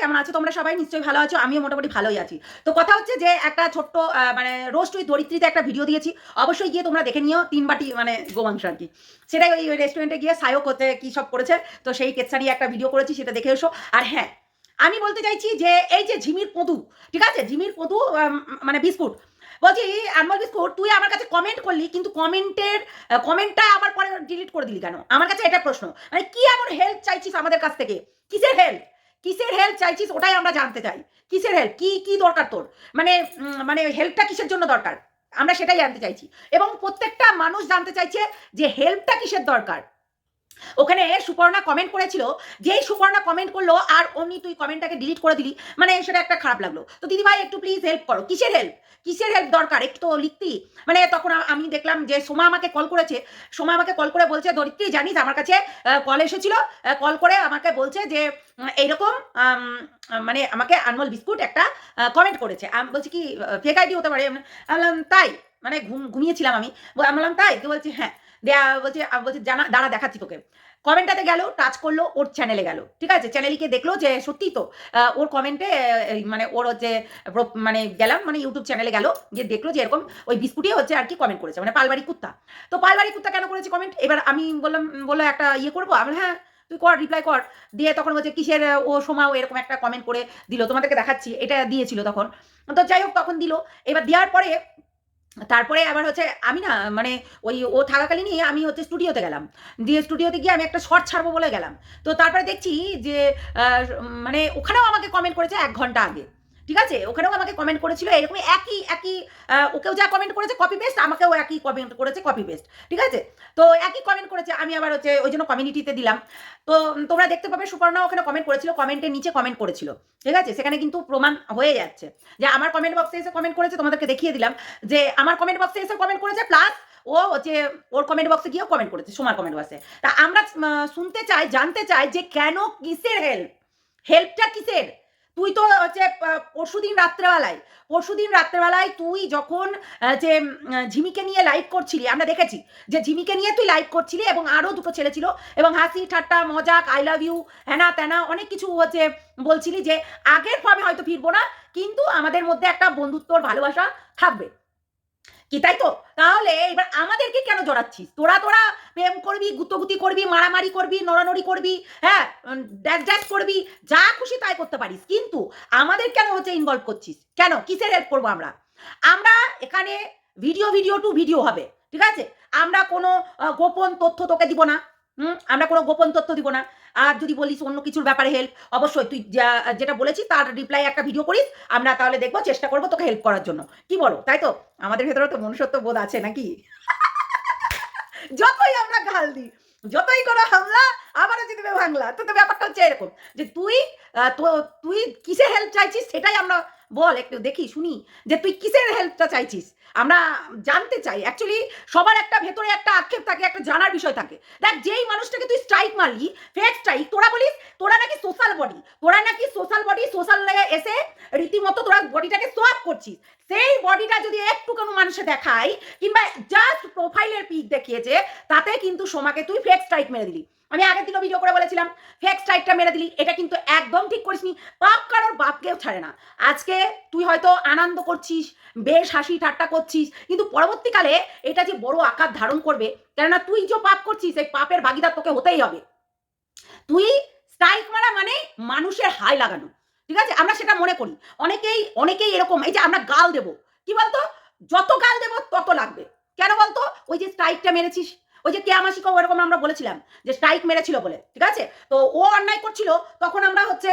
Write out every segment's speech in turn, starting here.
কেমন আছো? তোমরা সবাই নিশ্চয়ই ভালো আছো, আমিও মোটামুটি ভালোই আছি। তো কথা হচ্ছে যে, একটা ছোট্ট মানে রোস্ট উইথ ধরিত্রীতে একটা ভিডিও দিয়েছি। অবশ্যই গিয়ে তোমরা দেখে নিও তিন বাটি মানে গোমাংস আর কি। সেটাই ওই রেস্টুরেন্টে গিয়ে সায়ক হতে কী সব করেছে, তো সেই কেতসারি একটা ভিডিও করেছি, সেটা দেখে এসো। আর হ্যাঁ আমি বলতে চাইছি যে, এই যে ঝিমির পদু, ঠিক আছে? ঝিমির পদু মানে বিস্কুট। বলছি আনমল বিস্কুট তুই আমার কাছে কমেন্ট করলি, কিন্তু কমেন্টের কমেন্টটা আবার পরে ডিলিট করে দিলি কেন? আমার কাছে এটা প্রশ্ন মানে কি এমন হেল্প চাইছিস আমাদের কাছ থেকে? কিসের হেল্প কিসের হেল্প চাইছিস ওটাই আমরা জানতে চাই। কিসের হেল্প কি কি দরকার তোর? মানে মানে হেল্পটা কিসের জন্য দরকার? আমরা সেটাই জানতে চাইছি। এবং প্রত্যেকটা মানুষ জানতে চাইছে যে হেল্পটা কিসের দরকার? ওখানে সুপর্ণা কমেন্ট করেছিল, যেই সুপর্ণা কমেন্ট করল, আর অমনি তুই কমেন্টটাকে ডিলিট করে দিলি মানে সেটা একটা খারাপ লাগল। তো দিদি ভাই একটু প্লিজ হেল্প করো। কিসের হেল্প কিসের হেল্প দরকার? একটু লিখতি। মানে তখন আমি দেখলাম যে সোমা আমাকে কল করেছে। সোমা আমাকে কল করে বলছে ধরিত্রী জানিস আমার কাছে কল এসেছিল কল করে আমাকে বলছে যে এইরকম মানে আমাকে আনমোল বিস্কুট একটা কমেন্ট করেছে। আমি, বলছি কি ফেক আইডি হতে পারে। বললাম, তাই? মানে ঘুম, ঘুমিয়েছিলাম আমি। আমি বললাম, তাই? তো বলছি হ্যাঁ। দেয়া, বলছে বলছি, জানা, দাঁড়া, দেখাচ্ছি তোকে। কমেন্টটাতে গেল টাচ করল, ওর চ্যানেলে গেল। ঠিক আছে? চ্যানেলকে দেখল যে সত্যি তো ওর কমেন্টে মানে ওর হচ্ছে মানে গেলাম মানে ইউটিউব চ্যানেলে গেল, গিয়ে দেখল যে এরকম ওই বিস্কুটই হচ্ছে আর কি কমেন্ট করেছে মানে পালবাড়ি কুত্তা। তো পালবাড়ি কুত্তা কেন করেছে কমেন্ট এবার আমি বললাম, বলল একটা ইয়ে করব, আমি হ্যাঁ তুই কর রিপ্লাই কর। দিয়ে তখন বলছে, কিসের, ও সময় এরকম একটা কমেন্ট করে দিল, তোমাদেরকে দেখাচ্ছি, এটা দিয়েছিল তখন। তো যাই হোক, তখন দিল। এবার দেওয়ার পরে তারপরে আবার হচ্ছে আমি না মানে ওই ও থাকাকালীনই আমি হচ্ছে স্টুডিওতে গেলাম। দিয়ে স্টুডিওতে গিয়ে আমি একটা শর্ট ছাড়বো বলে গেলাম। তো তারপরে দেখছি যে মানে ওখানেও আমাকে কমেন্ট করেছে এক ঘণ্টা আগে। ঠিক আছে? ওখানেও আমাকে কমেন্ট করেছিল এরকম একই একই ওকেও যা কমেন্ট করেছে কপি পেস্ট আমাকেও একই কমেন্ট করেছে কপি পেস্ট ঠিক আছে? তো একই কমেন্ট করেছে, আমি আবার হচ্ছে ওই জন্য কমিউনিটিতে দিলাম। তো তোমরা দেখতে পাবে সুপর্ণা ওখানে কমেন্ট করেছিল কমেন্টের নিচে কমেন্ট করেছিল, ঠিক আছে? সেখানে কিন্তু প্রমাণ হয়ে যাচ্ছে যে আমার কমেন্ট বক্সে এসে কমেন্ট করেছে, তোমাদেরকে দেখিয়ে দিলাম যে আমার কমেন্ট বক্সে এসে কমেন্ট করেছে প্লাস ও হচ্ছে ওর কমেন্ট বক্সে গিয়েও কমেন্ট করেছে, সোমার কমেন্ট বক্সে তা আমরা শুনতে চাই, জানতে চাই যে কেন কিসের হেল্প হেল্পটা কিসের? তুই তো হচ্ছে পরশুদিন রাত্রেবেলায় পরশুদিন রাত্রেবেলায় তুই যখন যে ঝিমিকে নিয়ে লাইভ করছিলি, আমরা দেখেছি যে ঝিমিকে নিয়ে তুই লাইভ করছিলি এবং আরও দুটো ছেলে ছিল এবং হাসি, ঠাট্টা, মজাক আই লাভ ইউ হ্যানা ত্যানা অনেক কিছু হচ্ছে বলছিলি যে আগের ফর্মে হয়তো ফিরবো না, কিন্তু আমাদের মধ্যে একটা বন্ধুত্বর ভালোবাসা থাকবে। কি, তাই তো? তাহলে এবার আমাদেরকে কেন জড়াচ্ছিস? তোরা তোরা প্রেম করবি, গুতগুতি করবি, মারামারি করবি, নড়ানড়ি করবি হ্যাঁ ড্যাস ড্যাস করবি, যা খুশি তাই করতে পারিস। কিন্তু আমাদের কেন হচ্ছে ইনভলভ করছিস? কেন? কিসের হেল্প করব আমরা? আমরা এখানে ভিডিও ভিডিও টু ভিডিও হবে, ঠিক আছে? আমরা কোনো গোপন তথ্য তোকে দিব না। আমরা কোনো গোপন তথ্য দিব না। আর যদি বলিস অন্য কিছুর ব্যাপারে হেল্প অবশ্যই তুই যেটা বলেছিস তার রিপ্লাই একটা ভিডিও করিস, আমরা তাহলে দেখব চেষ্টা করব তোকে হেল্প করার জন্য। কি বলো? তাই তো? আমাদের ভেতরে তো মনুষ্যত্ব বোধ আছে নাকি? যতই আমরা গাল দিই, যতই কোনো হামলা, আবারও যদি ভাঙলা তো তো ব্যাপারটা হচ্ছে এরকম যে তুই তুই কিসে হেল্প চাইছিস সেটাই আমরা বল একটু দেখি, শুনি। যে তুই কিসের হেল্পটা চাইছিস? আমরা জানতে চাই। অ্যাকচুয়ালি সবার একটা ভেতরে একটা আক্ষেপ থাকে, একটা জানার বিষয় থাকে। দেখ, যেই মানুষটাকে তুই স্ট্রাইক মারলি ফেক স্ট্রাইক তোরা বলিস, তোরা নাকি সোশ্যাল বডি তোরা নাকি সোশ্যাল বডি সোশ্যাল এসে রীতিমতো তোরা বডিটাকে সোয়াপ করছিস। সেই বডিটা যদি একটু কোনো মানুষে দেখায়, কিংবা জাস্ট প্রোফাইলের পিক দেখিয়েছে, তাতে কিন্তু সোমাকে তুই ফেক স্ট্রাইক মেরে দিলি। আমি আগের দিনও ভিডিও করে বলেছিলাম ফেক স্ট্রাইকটা মেরে দিলি, এটা কিন্তু একদম ঠিক করিসনি। পাপ কারোর বাপকেও ছাড়ে না। আজকে তুই হয়তো আনন্দ করছিস, বেশ হাসি ঠাট্টা করছিস, কিন্তু পরবর্তীকালে এটা যে বড় আকার ধারণ করবে, কেননা তুই যে পাপ করছিস এই পাপের ভাগিদার তোকে হতেই হবে। তুই স্ট্রাইক মারা মানে মানুষের হাই লাগানো। ঠিক আছে? আমরা সেটা মনে করি। অনেকেই অনেকেই এরকম, এই যে আমরা গাল দেব। কি বলতো? যত গাল দেব তত লাগবে। কেন বলতো? ওই যে স্ট্রাইকটা মেরেছিস ওই যে কেয়া কেয়ামাসিকেও ওরকম আমরা বলেছিলাম যে স্ট্রাইক মেরেছিল বলে, ঠিক আছে? তো ও অন্যায় করছিল, তখন আমরা হচ্ছে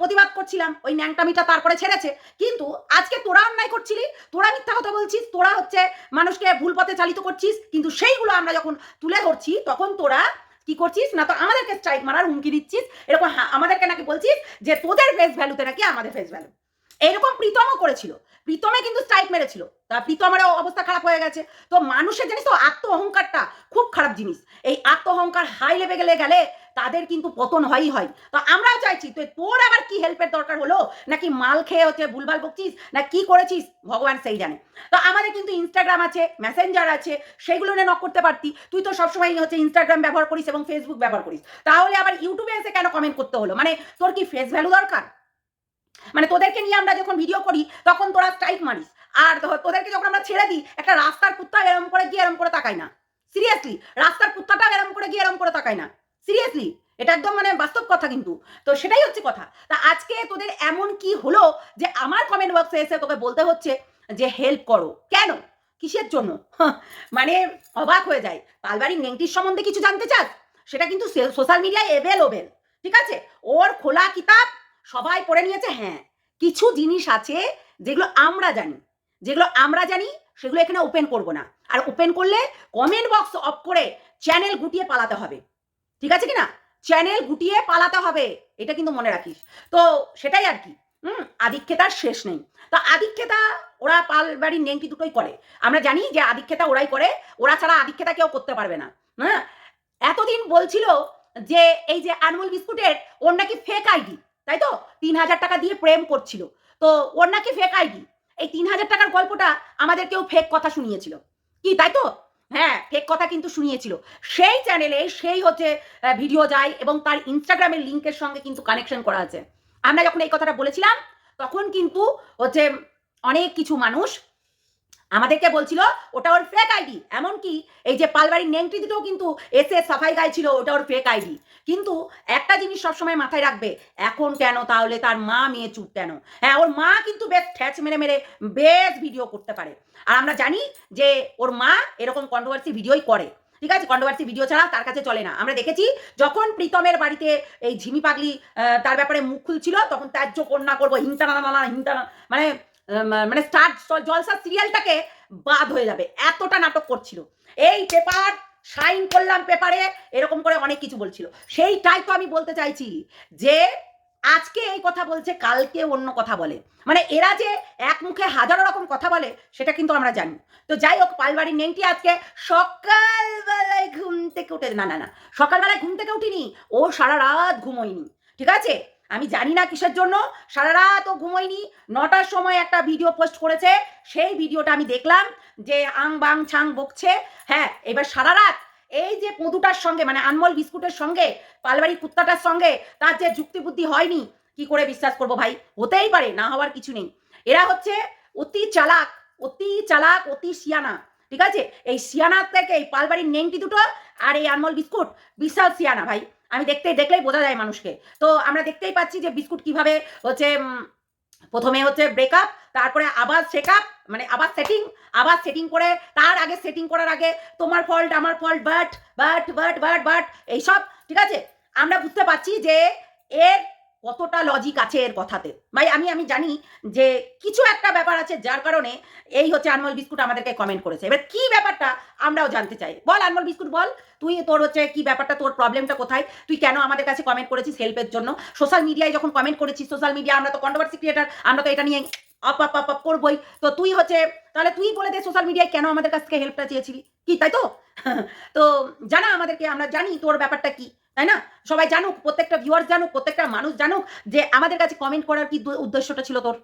প্রতিবাদ করছিলাম, ওই ন্যাংটামিটা তারপরে ছেড়েছে। কিন্তু আজকে তোরা অন্যায় করছিলি, তোরা মিথ্যা কথা বলছিস, তোরা হচ্ছে মানুষকে ভুল পথে চালিত করছিস, কিন্তু সেইগুলো আমরা যখন তুলে ধরছি, তখন তোরা কি করছিস? না তো আমাদেরকে স্ট্রাইক মারার হুমকি দিচ্ছিস, এরকম আমাদেরকে নাকি বলছিস যে তোদের ফেস ভ্যালুতে নাকি আমাদের ফেস ভ্যালু এরকম প্রীতমও করেছিল। প্রীতমে কিন্তু স্ট্রাইক মেরেছিল। তা প্রীতমেরও অবস্থা খারাপ হয়ে গেছে। তো মানুষের জানিস তো আত্ম অহংকারটা খুব খারাপ জিনিস। এই আত্ম অহংকার হাই লেভেলে গেলে তাদের কিন্তু পতন হয়ই হয়। তো আমরাও চাইছি তো তোর আবার কি হেল্পের দরকার হলো? নাকি মাল খেয়ে হচ্ছে ভুলভাল বকছিস না কি করেছিস? ভগবান সেই জানে। তো আমাদের কিন্তু ইনস্টাগ্রাম আছে মেসেঞ্জার আছে, সেগুলো নিয়ে নক করতে পারতি। তুই তো সবসময় হচ্ছে ইনস্টাগ্রাম ব্যবহার করিস এবং ফেসবুক ব্যবহার করিস। তাহলে আবার ইউটিউবে এসে কেন কমেন্ট করতে হলো? মানে তোর কি ফেস ভ্যালু দরকার? মানে তোদেরকে নিয়ে আমরা যখন ভিডিও করি, তখন তোরা স্ট্রাইক মারিস। আর তোদেরকে যখন আমরা ছেড়ে দিই, একটা রাস্তার কুত্তা এরম করে গিয়ে এরম করে তাকাই না। সিরিয়াসলি রাস্তার কুত্তাটা এরম করে গিয়ে এরম করে তাকাই না। সিরিয়াসলি এটা একদম মানে বাস্তব কথা কিন্তু। তো সেটাই হচ্ছে কথা। তা আজকে তোদের এমন কি হলো যে আমার কমেন্ট বক্সে এসে তোকে বলতে হচ্ছে যে হেল্প করো। কেন? কিসের জন্য? মানে অবাক হয়ে যায়। পালবাড়ির নেংটির সম্বন্ধে কিছু জানতে চাস? সেটা কিন্তু সোশ্যাল মিডিয়ায় এভেলেবেল ঠিক আছে? ওর খোলা কিতাব সবাই পড়ে নিয়েছে হ্যাঁ। কিছু জিনিস আছে যেগুলো আমরা জানি। যেগুলো আমরা জানি, সেগুলো এখানে ওপেন করব না। আর ওপেন করলে কমেন্ট বক্স অফ করে চ্যানেল গুটিয়ে পালাতে হবে। ঠিক আছে কি না চ্যানেল গুটিয়ে পালাতে হবে, এটা কিন্তু মনে রাখিস। তো সেটাই আর কি। হুম, আদিক্ষেতার শেষ নেই। তো আদিক্ষেতা, ওরা পাল বাড়ির নেংটি দুটোই করে। আমরা জানি যে আদিক্ষেতা ওরাই করে, ওরা ছাড়া আদিক্ষেতা কেউ করতে পারবে না। হ্যাঁ? এতদিন বলছিল যে, এই যে আনমুল বিস্কুটের, ওর নাকি ফেক আইডি তাই তো? তিন হাজার টাকা দিয়ে প্রেম করছিল। তো ওর নাকি ফেক আইডি এই তিন হাজার টাকার গল্পটা আমাদের কেউ ফেক কথা শুনিয়েছিল। কি, তাই তো? হ্যাঁ ফেক কথা কিন্তু শুনিয়েছিল। সেই চ্যানেলে সেই হচ্ছে ভিডিও যায় এবং তার ইনস্টাগ্রামের লিঙ্কের সঙ্গে কিন্তু কানেকশন করা আছে। আমরা যখন এই কথাটা বলেছিলাম, তখন কিন্তু হচ্ছে অনেক কিছু মানুষ আমাদেরকে বলছিল, ওটা ওর ফেক আইডি এমনকি এই যে পালবাড়ির নেংটি দুটোও কিন্তু এসে সাফাই গাইছিল, ওটা ওর ফেক আইডি কিন্তু একটা জিনিস সবসময় মাথায় রাখবে, এখন কেন তাহলে তার মা মেয়ে চুপ কেন? হ্যাঁ ওর মা কিন্তু বেশ ঠ্যাচ মেরে মেরে বেশ ভিডিও করতে পারে। আর আমরা জানি যে ওর মা এরকম কন্ট্রোভার্সি ভিডিওই করে। ঠিক আছে? কন্ট্রোভার্সি ভিডিও ছাড়া তার কাছে চলে না। আমরা দেখেছি যখন প্রীতমের বাড়িতে এই ঝিমি পাগলি তার ব্যাপারে মুখ খুলছিল, তখন ত্যায্য কন্যা করব নানা হিংটানা মানে মানে স্টার জলসা সিরিয়ালটাকে বাদ হয়ে যাবে। এতটা নাটক করছিল। এই পেপার সাইন করলাম পেপারে, এরকম করে অনেক কিছু বলছিল। সেইটাই তো আমি বলতে চাইছি যে, আজকে এই কথা বলছে, কালকে অন্য কথা বলে। মানে এরা যে এক মুখে হাজারো রকম কথা বলে, সেটা কিন্তু আমরা জানি। তো যাই হোক, পালবাড়ির নেংটি আজকে সকালবেলায় ঘুম থেকে উঠে না না না, সকালবেলায় ঘুম থেকে উঠিনি। ও সারা রাত ঘুমোয়নি। ঠিক আছে? আমি জানি না কিসের জন্য। সারা রাত ও ঘুমোয়নি। নটার সময় একটা ভিডিও পোস্ট করেছে। সেই ভিডিওটা আমি দেখলাম যে আং বাং ছাং বকছে। হ্যাঁ এবার সারা রাত এই যে পদুটার সঙ্গে মানে আনমল বিস্কুটের সঙ্গে পালবাড়ি কুত্তাটার সঙ্গে তার যে যুক্তি বুদ্ধি হয়নি, কি করে বিশ্বাস করব ভাই? হতেই পারে, না হওয়ার কিছু নেই। এরা হচ্ছে অতি চালাক অতি চালাক, অতি সিয়ানা, ঠিক আছে? এই সিয়ানার থেকে এই পালবাড়ির নেংটি দুটো আর এই আনমল বিস্কুট বিশাল সিয়ানা ভাই। আমি দেখতেই দেখলেই বোঝা যায় মানুষকে। তো আমরা দেখতেই পাচ্ছি যে বিস্কুট কীভাবে হচ্ছে প্রথমে হচ্ছে ব্রেকআপ তারপরে আবার চেকআপ মানে আবার সেটিং আবার সেটিং করে, তার আগে সেটিং করার আগে, তোমার ফল্ট আমার fault but but but but but এইসব, ঠিক আছে? আমরা বুঝতে পারছি যে এর কতটা লজিক আছে এর কথাতে? ভাই, আমি আমি জানি যে কিছু একটা ব্যাপার আছে যার কারণে এই হচ্ছে আনমল বিস্কুট আমাদেরকে কমেন্ট করেছে। এবার কি ব্যাপারটা আমরাও জানতে চাই। বল আনমল বিস্কুট, বল। তুই তোর হচ্ছে কি ব্যাপারটা, তোর প্রবলেমটা কোথায়? তুই কেন আমাদের কাছে কমেন্ট করেছিস হেল্পের জন্য? সোশ্যাল মিডিয়ায় যখন কমেন্ট করেছিস সোশ্যাল মিডিয়া আমরা তো কন্ট্রোভার্সি ক্রিয়েটার আমরা তো এটা নিয়ে আপ আপ আপ আপ করবই। তো তুই হচ্ছে, তাহলে তুই বলে দে সোশ্যাল মিডিয়ায় কেন আমাদের কাছ থেকে হেল্পটা চেয়েছিলি? কি, তাই তো? তো জানা আমাদেরকে, আমরা জানি তোর ব্যাপারটা কি। তাই না? সবাই জানুক, প্রত্যেকটা ভিউয়ার জানুক, প্রত্যেকটা মানুষ জানুক যে আমাদের কাছে কমেন্ট করার কি উদ্দেশ্যটা ছিল তোর?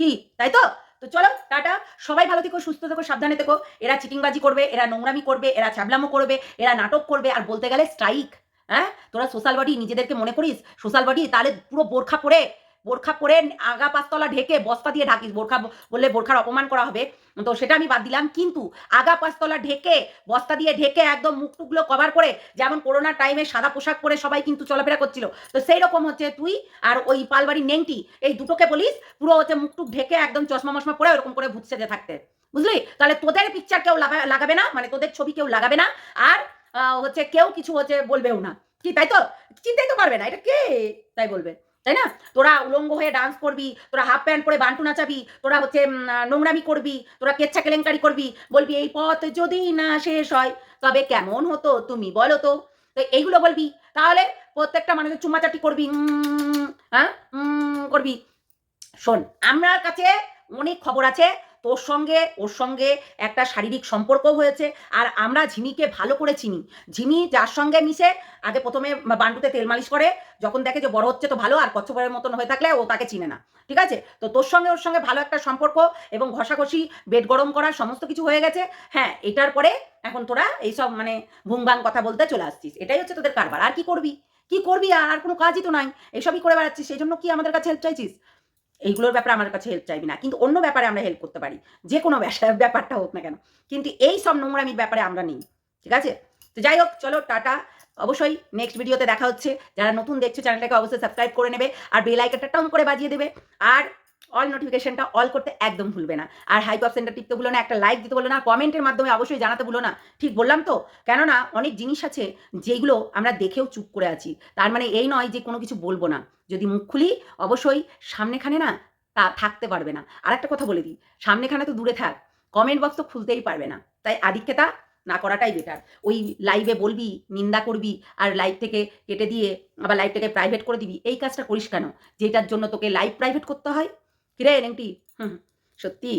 কি? তাই তো? তো চলো, টাটা। সবাই ভালো থেকো, সুস্থ থেকো, সাবধানে থেকো। এরা চিটিংবাজি করবে, এরা নোংরামি করবে, এরা ছ্যাবলামো করবে, এরা নাটক করবে, আর বলতে গেলে স্ট্রাইক হ্যাঁ? তোরা সোশ্যাল বডি নিজেদেরকে মনে করিস? সোশ্যাল বডি তাহলে পুরো বোরখা পরে বোরখা পরে আগা পাঁচতলা ঢেকে বস্তা দিয়ে ঢাকিস, বোরখা বললে বোরখার অপমান করা হবে। তো সেটা আমি বাদ দিলাম। কিন্তু আগা পাঁচতলা ঢেকে বস্তা দিয়ে ঢেকে একদম মুখ টুকগুলো কভার করে যেমন করোনার টাইমে সাদা পোশাক পরে সবাই কিন্তু চলাফেরা করছিল। তো সেই রকম হচ্ছে তুই আর ওই পালবাড়ির নেংটি, এই দুটোকে বলিস, পুরো হচ্ছে মুখ টুক ঢেকে একদম চশমা মশমা পরে ওরকম করে ভূত সেজে থাকতে। বুঝলি? তাহলে তোদের পিকচার কেউ লাগা- লাগাবে না মানে তোদের ছবি কেউ লাগাবে না, আর হচ্ছে কেউ কিছু হচ্ছে বলবেও না। কি, তাই তো? চিনতেই তো পারবে না, এটা কে? তাই বলবে। তাই না? তোরা উলঙ্গ হয়ে ডান্স করবি, তোরা হাফ প্যান্ট পরে বান্টু নাচাবি, তোরা হচ্ছে নোংরামি করবি, তোরা কেচ্ছা কেলেঙ্কারি করবি, বলবি এই পথ যদি না শেষ হয়, তবে কেমন হতো তুমি বলো তো? এইগুলো বলবি। তাহলে প্রত্যেকটা মানুষের চুমাচাটি করবি হ্যাঁ? করবি। শোন, আমার কাছে অনেক খবর আছে। তোর সঙ্গে, ওর সঙ্গে একটা শারীরিক সম্পর্ক হয়েছে, আর আমরা ঝিমিকে ভালো করে চিনি। ঝিমি যার সঙ্গে মিশে আগে প্রথমে বান্টুতে তেল মালিশ করে, যখন দেখে যে বড় হচ্ছে তো ভালো, আর কচ্ছপের মতন হয়ে থাকলে ও তাকে চিনে না। ঠিক আছে? তো তোর সঙ্গে, ওর সঙ্গে ভালো একটা সম্পর্ক এবং ঘষাঘষি, বেড গরম করা, সমস্ত কিছু হয়ে গেছে। হ্যাঁ এটার পরে এখন তোরা এইসব মানে ভুংবাং কথা বলতে চলে আসছিস। এটাই হচ্ছে তোদের কারবার। আর কি করবি? কি করবি? আর কোনো কাজই তো নাই। এসবই করে বেড়াচ্ছিস। সেই জন্য কি আমাদের কাছে হেল্প চাইছিস? এইগুলোর ব্যাপারে আমার কাছে হেল্প চাইবি না। কিন্তু অন্য ব্যাপারে আমরা হেল্প করতে পারি। যে কোনো ব্যাপারটা হোক না কেন। কিন্তু এই সব নোংরামির ব্যাপারে আমরা নেই। ঠিক আছে? তো যাই হোক, চলো, টাটা। অবশ্যই নেক্সট ভিডিওতে দেখা হচ্ছে। যারা নতুন দেখছে চ্যানেলটাকে অবশ্যই সাবস্ক্রাইব করে নেবে। আর বেল আইকনটা করে বাজিয়ে দেবে। আর অল নোটিফিকেশনটা অল করতে একদম ভুলবে না। আর হাইপ অপশনটা টিপতে ভুলো না, একটা লাইক দিতে ভুলো না কমেন্টের মাধ্যমে অবশ্যই জানাতে ভুলো না। ঠিক বললাম তো? কেননা অনেক জিনিস আছে যেগুলো আমরা দেখেও চুপ করে আছি। তার মানে এই নয় যে কোনো কিছু বলব না। যদি মুখ খুলি, অবশ্যই সামনেখানে না তা থাকতে পারবে না। আর একটা কথা বলে দিই, সামনেখানে তো দূরে থাক কমেন্ট বক্স তো খুলতেই পারবে না। তাই আদিক্ষেতা না করাটাই বেটার ওই লাইভে বলবি, নিন্দা করবি, আর লাইভ থেকে কেটে দিয়ে আবার লাইভটাকে প্রাইভেট করে দিবি, এই কাজটা করিস কেন? যেটার জন্য তোকে লাইভ প্রাইভেট করতে হয় কিরে নেংটি হুম সত্যি